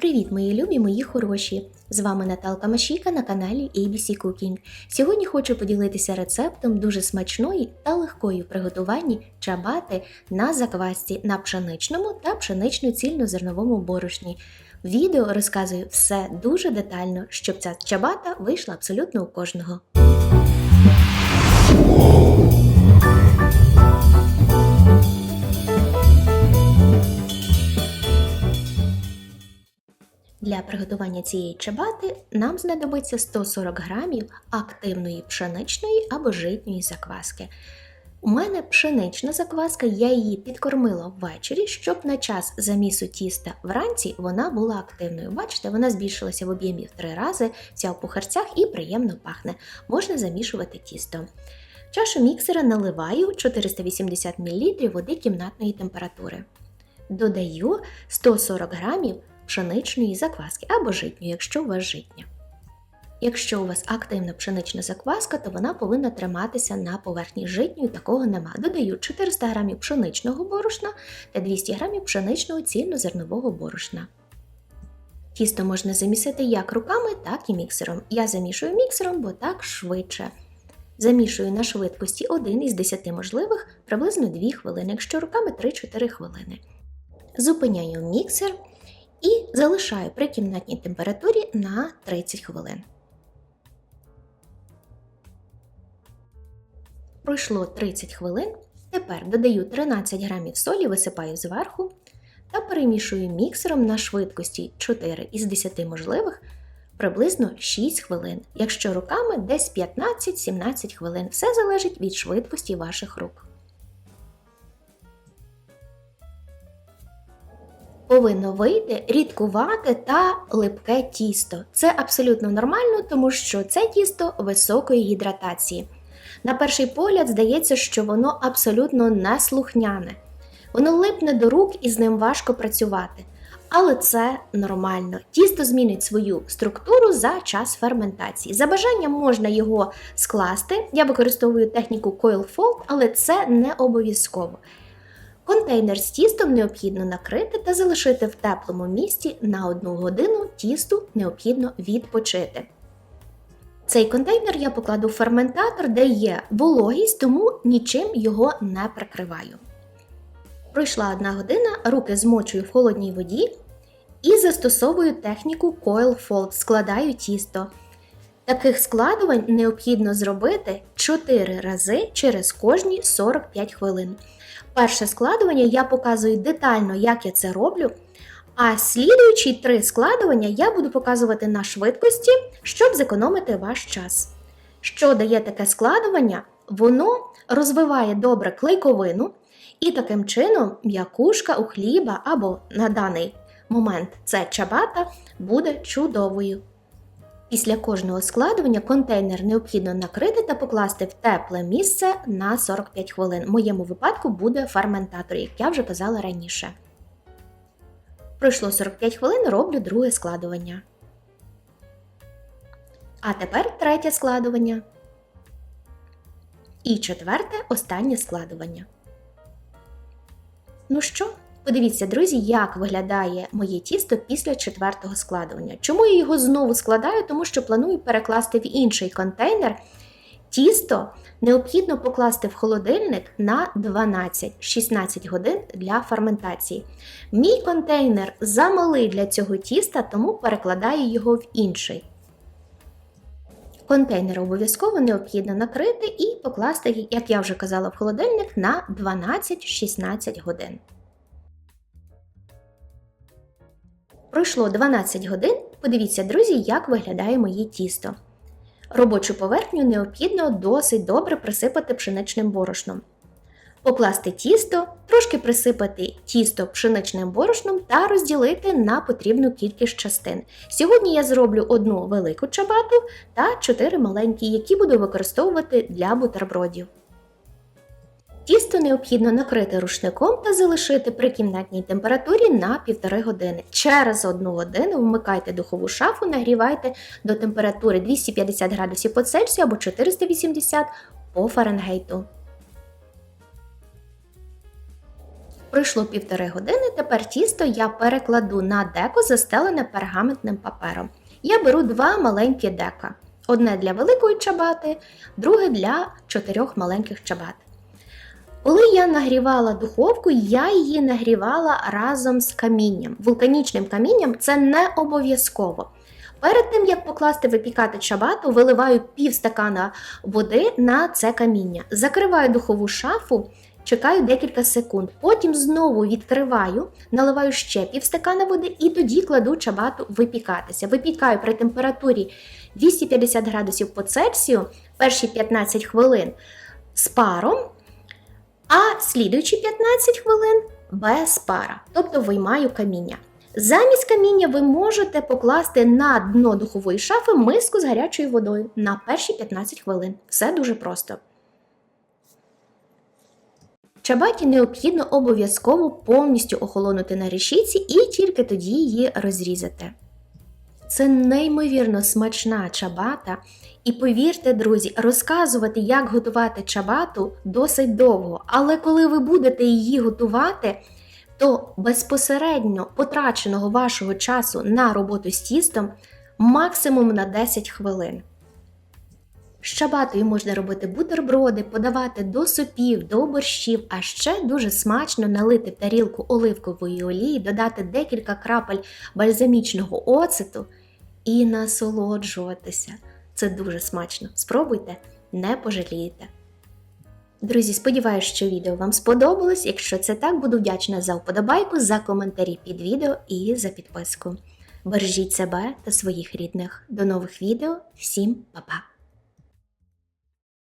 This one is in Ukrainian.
Привіт, мої любі, мої хороші! З вами Наталка Машіка на каналі ABC Cooking. Сьогодні хочу поділитися рецептом дуже смачної та легкої в приготуванні чабати на заквасці на пшеничному та пшенично-цільнозерновому борошні. Відео розказую все дуже детально, щоб ця чабата вийшла абсолютно у кожного. Для приготування цієї чабати нам знадобиться 140 грамів активної пшеничної або житньої закваски. У мене пшенична закваска, я її підкормила ввечері, щоб на час замісу тіста вранці вона була активною. Бачите, вона збільшилася в об'ємі в три рази, вся в пухарцях і приємно пахне. Можна замішувати тісто. Чашу міксера наливаю 480 мл води кімнатної температури. Додаю 140 грамів пшеничної закваски або житньої, якщо у вас житня. Якщо у вас активна пшенична закваска, то вона повинна триматися на поверхні житньої, такого нема. Додаю 400 г пшеничного борошна та 200 г пшеничного цільнозернового борошна. Тісто можна замісити як руками, так і міксером. Я замішую міксером, бо так швидше. Замішую на швидкості 1 із 10 можливих приблизно 2 хвилини, якщо руками 3-4 хвилини. Зупиняю міксер і залишаю при кімнатній температурі на 30 хвилин. Пройшло 30 хвилин. Тепер додаю 13 грамів солі, висипаю зверху та перемішую міксером на швидкості 4 із 10 можливих приблизно 6 хвилин. Якщо руками десь 15-17 хвилин. Все залежить від швидкості ваших рук. Повинно вийти рідкувате та липке тісто. Це абсолютно нормально, тому що це тісто високої гідратації. На перший погляд здається, що воно абсолютно неслухняне. Воно липне до рук і з ним важко працювати. Але це нормально. Тісто змінить свою структуру за час ферментації. За бажанням можна його скласти. Я використовую техніку Coil Fold, але це не обов'язково. Контейнер з тістом необхідно накрити та залишити в теплому місці на 1 годину тісту необхідно відпочити. Цей контейнер я покладу в ферментатор, де є вологість, тому нічим його не прикриваю. Пройшла одна година, руки змочую в холодній воді і застосовую техніку Coil Fold, складаю тісто. Таких складувань необхідно зробити 4 рази через кожні 45 хвилин. Перше складування я показую детально, як я це роблю. А слідуючі три складування я буду показувати на швидкості, щоб зекономити ваш час. Що дає таке складування? Воно розвиває добре клейковину, і таким чином м'якушка у хліба або на даний момент це чабата буде чудовою. Після кожного складування контейнер необхідно накрити та покласти в тепле місце на 45 хвилин. В моєму випадку буде ферментатор, як я вже казала раніше. Пройшло 45 хвилин, роблю друге складування. А тепер третє складування. І четверте останнє складування. Ну що? Подивіться, друзі, як виглядає моє тісто після четвертого складування. Чому я його знову складаю? Тому що планую перекласти в інший контейнер. Тісто необхідно покласти в холодильник на 12-16 годин для ферментації. Мій контейнер замалий для цього тіста, тому перекладаю його в інший. Контейнер обов'язково необхідно накрити і покласти, як я вже казала, в холодильник на 12-16 годин. Пройшло 12 годин. Подивіться, друзі, як виглядає моє тісто. Робочу поверхню необхідно досить добре присипати пшеничним борошном. Покласти тісто, трошки присипати тісто пшеничним борошном та розділити на потрібну кількість частин. Сьогодні я зроблю одну велику чабату та 4 маленькі, які буду використовувати для бутербродів. Тісто необхідно накрити рушником та залишити при кімнатній температурі на 1,5 години. Через 1 годину вмикайте духову шафу, нагрівайте до температури 250 градусів по Цельсію або 480 по Фаренгейту. Пройшло півтори години, тепер тісто я перекладу на деко, застелене пергаментним папером. Я беру два маленькі дека. Одне для великої чабати, друге для чотирьох маленьких чабат. Коли я нагрівала духовку, я її нагрівала разом з камінням. Вулканічним камінням це не обов'язково. Перед тим, як покласти випікати чабату, виливаю пів стакана води на це каміння. Закриваю духову шафу, чекаю декілька секунд. Потім знову відкриваю, наливаю ще пів стакана води і тоді кладу чабату випікатися. Випікаю при температурі 250 градусів по Цельсію перші 15 хвилин з паром, а слідуючі 15 хвилин без пара, тобто виймаю каміння. Замість каміння ви можете покласти на дно духової шафи миску з гарячою водою на перші 15 хвилин. Все дуже просто. Чабаті необхідно обов'язково повністю охолонути на решітці і тільки тоді її розрізати. Це неймовірно смачна чабата. І повірте, друзі, розказувати, як готувати чабату, досить довго. Але коли ви будете її готувати, то безпосередньо потраченого вашого часу на роботу з тістом максимум на 10 хвилин. З чабатою можна робити бутерброди, подавати до супів, до борщів, а ще дуже смачно налити в тарілку оливкової олії, додати декілька крапель бальзамічного оцету і насолоджуватися. Це дуже смачно. Спробуйте, не пожалієте. Друзі, сподіваюся, що відео вам сподобалось. Якщо це так, буду вдячна за вподобайку, за коментарі під відео і за підписку. Бережіть себе та своїх рідних. До нових відео. Всім па-па!